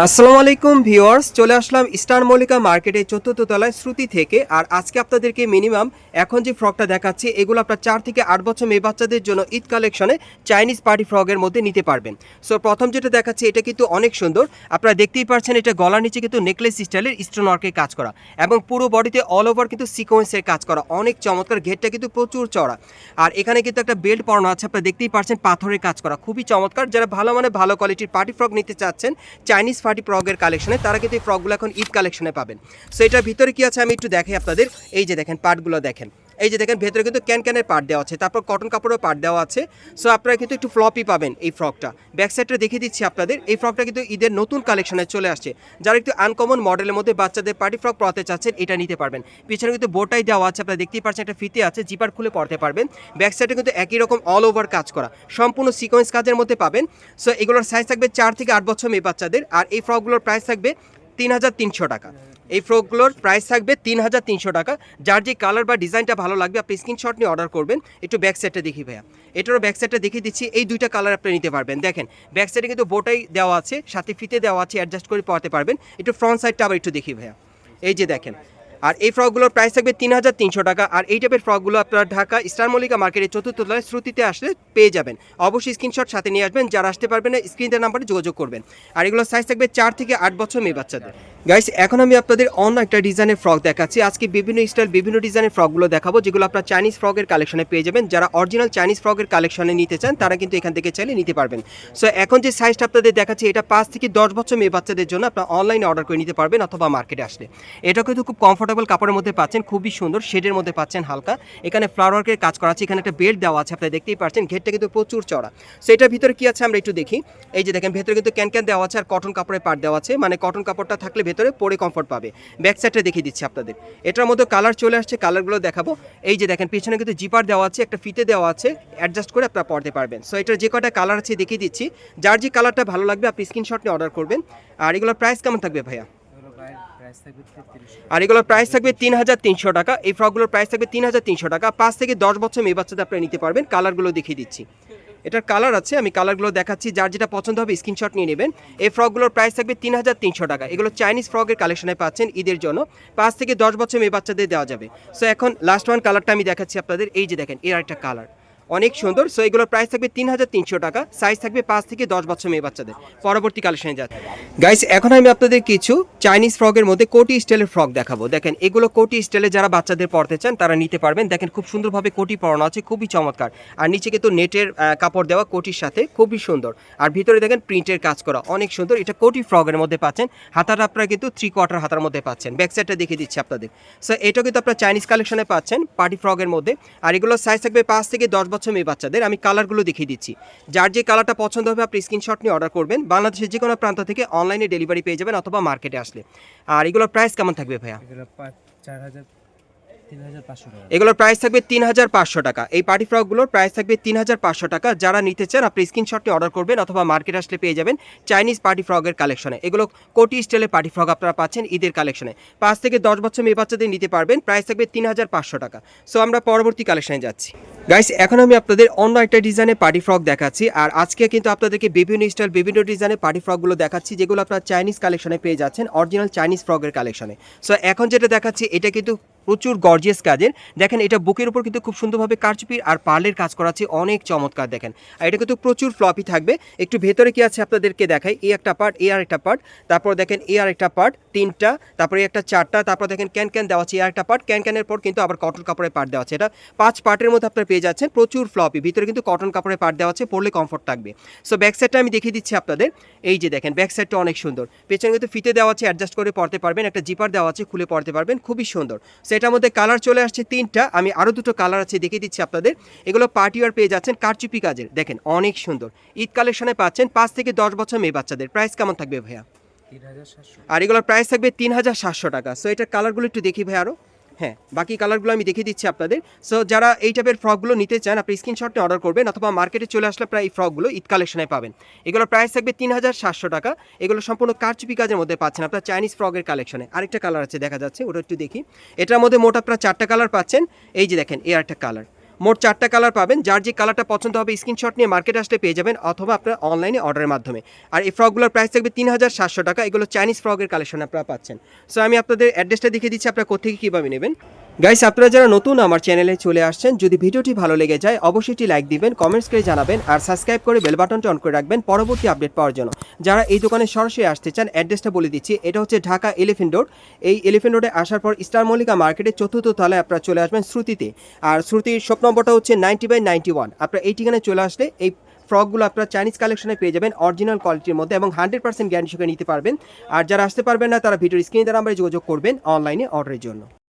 আসসালামু আলাইকুম ভিউয়ার্স, চলে আসলাম স্টার মল্লিকা মার্কেটের চতুর্থ তলায় শ্রুতি থেকে। আর আজকে আপনাদেরকে মিনিমাম এখন যে ফ্রকটা দেখাচ্ছি, এগুলো আপনার চার থেকে আট বছর মেয়ে বাচ্চাদের জন্য ঈদ কালেকশনে চাইনিজ পার্টি ফ্রকের মধ্যে নিতে পারবেন। সো প্রথম যেটা দেখাচ্ছি, এটা কিন্তু অনেক সুন্দর। আপনারা দেখতেই পাচ্ছেন এটা গলার নিচে কিন্তু নেকলেস স্টাইলের স্টোন ওয়ার্কের কাজ করা। এবং পুরো বডিতে অল ওভার কিন্তু সিকোয়েন্সের কাজ করা। অনেক চমৎকার, ঘেরটা কিন্তু প্রচুর চড়া আর এখানে কিন্তু একটা বেল্ট পরানো আছে, আপনারা দেখতেই পাচ্ছেন পাথরের কাজ করা। খুবই চমৎকার, যারা ভালো মানে ভালো কোয়ালিটির পার্টি ফ্রক নিতে চাচ্ছেন, চাইনিজ পার্টি ফ্রগের কালেকশনে, তারা কিন্তু এই ফ্রকগুলো এখন ঈদ কালেকশনে পাবেন। সো এটার ভিতরে কী আছে আমি একটু দেখাই আপনাদের। এই যে দেখেন, পার্টগুলো দেখেন। এই যে দেখেন, ভেতরে কিন্তু ক্যান ক্যানের পার্ট দেওয়া আছে, তারপর কটন কাপড়ের পার্ট দেওয়া আছে। সো আপনারা কিন্তু একটু ফ্লপি পাবেন এই ফ্রকটা ব্যাক সাইডটা দেখিয়ে দিচ্ছি আপনাদের, এই ফ্রকটা কিন্তু ঈদের নতুন কালেকশনে চলে আসছে। যারা একটু আনকমন মডেলের মধ্যে বাচ্চাদের পার্টি ফ্রক পরাতে চাচ্ছেন, এটা নিতে পারবেন। পিছনে কিন্তু বোটাই দেওয়া আছে, আপনারা দেখতেই পাচ্ছেন একটা ফিতে আছে জিপার খুলে পড়তে পারবেন। ব্যাক সাইডে কিন্তু একই রকম অল ওভার কাজ করা। সম্পূর্ণ সিকোয়েন্স কাজের মধ্যে পাবেন। সো এগুলোর সাইজ থাকবে চার থেকে আট বছর মেয়ে বাচ্চাদের, আর এই ফ্রকগুলোর প্রাইস থাকবে তিন হাজার তিনশো টাকা। এই ফ্রকগুলোর প্রাইস থাকবে তিন হাজার তিনশো টাকা। যার যে কালার বা ডিজাইনটা ভালো লাগবে, আপনি স্ক্রিনশট নিয়ে অর্ডার করবেন। একটু ব্যাক সাইডটা দেখি ভাইয়া। এটারও ব্যাক সাইডটা দেখিয়ে দিচ্ছি। এই দুইটা কালার আপনি নিতে পারবেন। দেখেন ব্যাক সাইডে কিন্তু বোটাই দেওয়া আছে, সাথে ফিতে দেওয়া আছে অ্যাডজাস্ট করে পড়াতে পারবেন। একটু ফ্রন্ট সাইডটা আবার একটু দেখি ভাইয়া। এই যে দেখেন আর এই ফ্রকগুলোর প্রাইস থাকবে তিন হাজার তিনশো টাকা। আর এই টাইপের ফ্রকগুলো আপনারা ঢাকা স্টার মল্লিকা মার্কেটের চতুর্থ তলায় শ্রুতিতে আসলে পেয়ে যাবেন। অবশ্যই স্ক্রিনশট সাথে নিয়ে আসবেন, যারা আসতে পারবেন না স্ক্রিনের নাম্বারে যোগাযোগ করবেন। আর এগুলোর সাইজ থাকবে চার থেকে আট বছর মেয়ে বাচ্চাদের। গাইস এখন আমি আপনাদের অন্য একটা ডিজাইনের ফ্রক দেখাচ্ছি। আজকে বিভিন্ন স্টাইল বিভিন্ন ডিজাইনের ফ্রকগুলো দেখাবো, যেগুলো আপনার চাইনিজ ফ্রকের কালেকশনে পেয়ে যাবেন। যারা অরিজিনাল চাইনিজ ফ্রকের কালেকশনে নিতে চান, তারা কিন্তু এখান থেকে চাইলে নিতে পারবেন। সো এখন যে সাইজটা আপনাদের দেখাচ্ছি, এটা পাঁচ থেকে দশ বছর মেয়ে বাচ্চাদের জন্য আপনার অনলাইনে অর্ডার করে নিতে পারবেন অথবা মার্কেটে আসলে। এটা কিন্তু খুব কমফোর্টেবল কাপড়ের মধ্যে পাচ্ছেন, খুবই সুন্দর শেডের মধ্যে পাচ্ছেন হালকা। এখানে ফ্লাওয়ার ওয়ার্কের কাজ করা আছে, এখানে একটা বেল্ট দেওয়া আছে, আপনারা দেখতেই পাচ্ছেন, ঘেরটা কিন্তু প্রচুর চড়া সো এটার ভিতরে কি আছে আমরা একটু দেখি। এই যে দেখেন, ভেতরে কিন্তু ক্যান ক্যান দেওয়া আছে আর কটন কাপড়ের পার্ট দেওয়া আছে মানে কটন কাপড়টা থাকলে ভেতরে পরে কমফোর্ট পাবে। ব্যাক সাইডটা দেখিয়ে দিচ্ছি আপনাদের। এটার মধ্যে কালার চলে আসছে কালারগুলো দেখাবো। এই যে দেখেন, পিছনে কিন্তু জিপার দেওয়া আছে, একটা ফিতে দেওয়া আছে অ্যাডজাস্ট করে আপনারা পড়তে পারবেন। সো এটার যে কটা কালার আছে দেখিয়ে দিচ্ছি। যার যে কালারটা ভালো লাগবে, আপনি স্ক্রিনশট নিয়ে অর্ডার করবেন। আর এগুলোর প্রাইস কেমন থাকবে ভাইয়া? আর এগুলোর প্রাইস থাকবে তিন হাজার তিনশো টাকা। এই ফ্রকগুলোর প্রাইস থাকবে তিন হাজার তিনশো টাকা। পাঁচ থেকে দশ বছর মেয়ে বাচ্চাদের আপনারা নিতে পারবেন। কালারগুলো দেখিয়ে দিচ্ছি। এটার কালার আছে, আমি কালারগুলো দেখাচ্ছি। যার যেটা পছন্দ হবে স্ক্রিনশট নিয়ে নেবেন। এই ফ্রকগুলোর প্রাইস থাকবে তিন হাজার তিনশো টাকা। এগুলো চাইনিজ ফ্রকের কালেকশনে পাচ্ছেন ঈদের জন্য। পাঁচ থেকে দশ বছর মেয়ে বাচ্চাদের দেওয়া যাবে। সো এখন লাস্ট ওয়ান কালারটা আমি দেখাচ্ছি আপনাদের। এই যে দেখেন, এর একটা কালার অনেক সুন্দর। সো এগুলোর প্রাইস থাকবে তিন হাজার তিনশো টাকা। সাইজ থাকবে পাঁচ থেকে দশ বছর মেয়ে বাচ্চাদের। পরবর্তী কালেকশনে যাচ্ছে। গাইস এখন আমি আপনাদের কিছু চাইনিজ ফ্রকের মধ্যে কোটি স্টাইলের ফ্রক দেখাবো। দেখেন, এগুলো কোটি স্টাইলে যারা বাচ্চাদের পড়তে চান, তারা নিতে পারবেন। দেখেন, খুব সুন্দরভাবে কোটি পরানো আছে, খুবই চমৎকার। আর নিচে কিন্তু নেটের কাপড় দেওয়া কোটির সাথে খুবই সুন্দর। আর ভিতরে দেখেন প্রিন্টের কাজ করা অনেক সুন্দর। এটা কোটি ফ্রকের মধ্যে পাচ্ছেন। হাতাটা আপনারা কিন্তু থ্রি কোয়ার্টার হাতার মধ্যে পাচ্ছেন। ব্যাক সাইডটা দেখিয়ে দিচ্ছি আপনাদের। সো এটা কিন্তু আপনারা চাইনিজ কালেকশনে পাচ্ছেন পার্টি ফ্রকের মধ্যে। আর এগুলো সাইজ থাকবে পাঁচ থেকে দশ বছর মেয়ে বাচ্চাদের আমি কালারগুলো দেখিয়ে দিচ্ছি। যার যে কালারটা পছন্দ হবে, আপনি স্ক্রিনশট নিয়ে অর্ডার করবেন। বাংলাদেশের যে কোনো প্রান্ত থেকে অনলাইনে ডেলিভারি পেয়ে যাবেন অথবা মার্কেটে আসলে। আর এগুলোর প্রাইস কেমন থাকবে ভাইয়া? চার হাজার তিন হাজার পাঁচশো টাকা এগুলোর প্রাইস থাকবে তিন হাজার পাঁচশো টাকা। এই পার্টি ফ্রকগুলোর প্রাইস থাকবে তিন হাজার পাঁচশো টাকা। যারা নিতে চান, আপনি স্ক্রিনশট নিয়ে অর্ডার করবেন অথবা মার্কেট আসলে পেয়ে যাবেন চাইনিজ পার্টি ফ্রকের কালেকশনে এগুলো কোটি স্টাইলের পার্টি ফ্রক আপনারা পাচ্ছেন ঈদের কালেকশনে পাঁচ থেকে দশ বছর মেয়ে বাচ্চাদের নিতে পারবেন প্রাইস থাকবে তিন হাজার পাঁচশো টাকা। সো আমরা পরবর্তী কালেকশনে যাচ্ছি। গাইস এখন আমি আপনাদের অন্য একটা ডিজাইনের পার্টি ফ্রক দেখাচ্ছি। আর আজকে কিন্তু আপনাদেরকে বিভিন্ন স্টাইল বিভিন্ন ডিজাইনের পার্টি ফ্রকগুলো দেখাচ্ছি, যেগুলো আপনারা চাইনিজ কালেকশনে পেয়ে যাচ্ছেন অরিজিনাল চাইনিজ ফ্রকের কালেকশনে সো এখন যেটা দেখাচ্ছি, এটা কিন্তু প্রচুর গর্জিয়াস কাজের। দেখেন এটা বুকের উপর কিন্তু খুব সুন্দরভাবে কারচুপির আর পার্লের কাজ করা আছে অনেক চমৎকার, দেখেন। আর এটা কিন্তু প্রচুর ফ্লপি থাকবে। একটু ভেতরে কি আছে আপনাদেরকে দেখাই? এই একটা পার্ট এ আর একটা পার্ট তারপর দেখেন এ আর একটা পার্ট তিনটা, তারপরে একটা চারটা, তারপর দেখেন ক্যান ক্যান দেওয়া আছে এ আর একটা পার্ট ক্যান ক্যানের পর কিন্তু আবার কটন কাপড়ের পার্ট দেওয়া আছে। এটা পাঁচ পার্টের মধ্যে আপনারা পেয়ে যাচ্ছেন, প্রচুর ফ্লপি ভিতরে কিন্তু কটন কাপড়ের পার্ট দেওয়া আছে, পরলে কমফোর্ট থাকবে। সো ব্যাক সাইডটা আমি দেখিয়ে দিচ্ছি আপনাদের। এই যে দেখেন ব্যাক সাইডটা অনেক সুন্দর। পেছনে কিন্তু ফিতে দেওয়া আছে অ্যাডজাস্ট করে পড়তে পারবেন। একটা জিপার দেওয়া আছে, খুলে পড়তে পারবেন। খুবই সুন্দর। সেটার মধ্যে কালার চলে আসছে তিনটা। আমি আরও দুটো কালার আছে, দেখিয়ে দিচ্ছি আপনাদের। এগুলো পার্টি ওয়ার পেয়ে যাচ্ছেন কারচুপি কাজের। দেখেন, অনেক সুন্দর। ঈদ কালেকশনে পাচ্ছেন পাঁচ থেকে দশ বছর মেয়ে বাচ্চাদের। প্রাইস কেমন থাকবে ভাইয়া? আর এগুলোর প্রাইস থাকবে তিন হাজার সাতশো টাকা। সো এটার কালারগুলো একটু দেখি ভাই আরও হ্যাঁ বাকি কালারগুলো আমি দেখিয়ে দিচ্ছি আপনাদের। সো যারা এই টাইপের ফ্রকগুলো নিতে চান, আপনি স্ক্রিনশট অর্ডার করবেন অথবা মার্কেটে চলে আসলে প্রায় এই ফ্রকগুলো ঈদ কালেকশনে পাবেন। এগুলোর প্রাইস থাকবে তিন হাজার সাতশো টাকা। এগুলো সম্পূর্ণ কারচুপি কাজের মধ্যে পাচ্ছেন আপনার চাইনিজ ফ্রকের কালেকশনে আরেকটা কালার আছে, দেখা যাচ্ছে, ওটা একটু দেখি। এটার মধ্যে মোট আপনারা চারটা কালার পাচ্ছেন। এই যে দেখেন এ একটা কালার মোট চারটা কালার পাবেন। যার যে কালারটা পছন্দ হবে, স্ক্রিনশট নিয়ে মার্কেট আসলে পেয়ে যাবেন অথবা আপনার অনলাইনে অর্ডারের মাধ্যমে। আর এই ফ্রকগুলোর প্রাইস থাকবে তিন হাজার সাতশো টাকা। এগুলো চাইনিজ ফ্রকের কালেকশন আপনারা পাচ্ছেন। সো আমি আপনাদের অ্যাড্রেসটা দেখিয়ে দিচ্ছি, আপনারা কোথেকে কীভাবে নেবেন। গাইস আপনারা যারা নতুন আমার চ্যানেলে চলে আসছেন, যদি ভিডিওটি ভালো লেগে যায়, অবশ্যই লাইক দিবেন কমেন্টস করে জানাবেন, আর সাবস্ক্রাইব করে বেল বাটনটা অন করে রাখবেন পরবর্তী আপডেট পাওয়ার জন্য। যারা এই দোকানে সরাসরি আসতে চান অ্যাড্রেসটা বলে দিচ্ছি, এটা হচ্ছে ঢাকা এলিফেন্ট রোড এই এলিফেন্ট রোডে আসার পর স্টার মল্লিকা মার্কেটের চতুর্থ তলায় আপনারা চলে আসবেন শ্রুতিতে। আর শ্রুতির শপ নম্বরটা হচ্ছে নাইনটি বাই নাইনটি ওয়ান আপনারা এই ঠিকানায় চলে আসলে এই ফ্রকগুলো আপনারা চাইনিজ কালেকশনে পেয়ে যাবেন অরিজিনাল কোয়ালিটির মধ্যে এবং হান্ড্রেড পার্সেন্ট গ্যারান্টি নিতে পারবেন। আর যারা আসতে পারবেন না, তারা ভিডিওর স্ক্রিনে দ্বারা আমরা যোগাযোগ করবেন অনলাইনে অর্ডারের জন্য।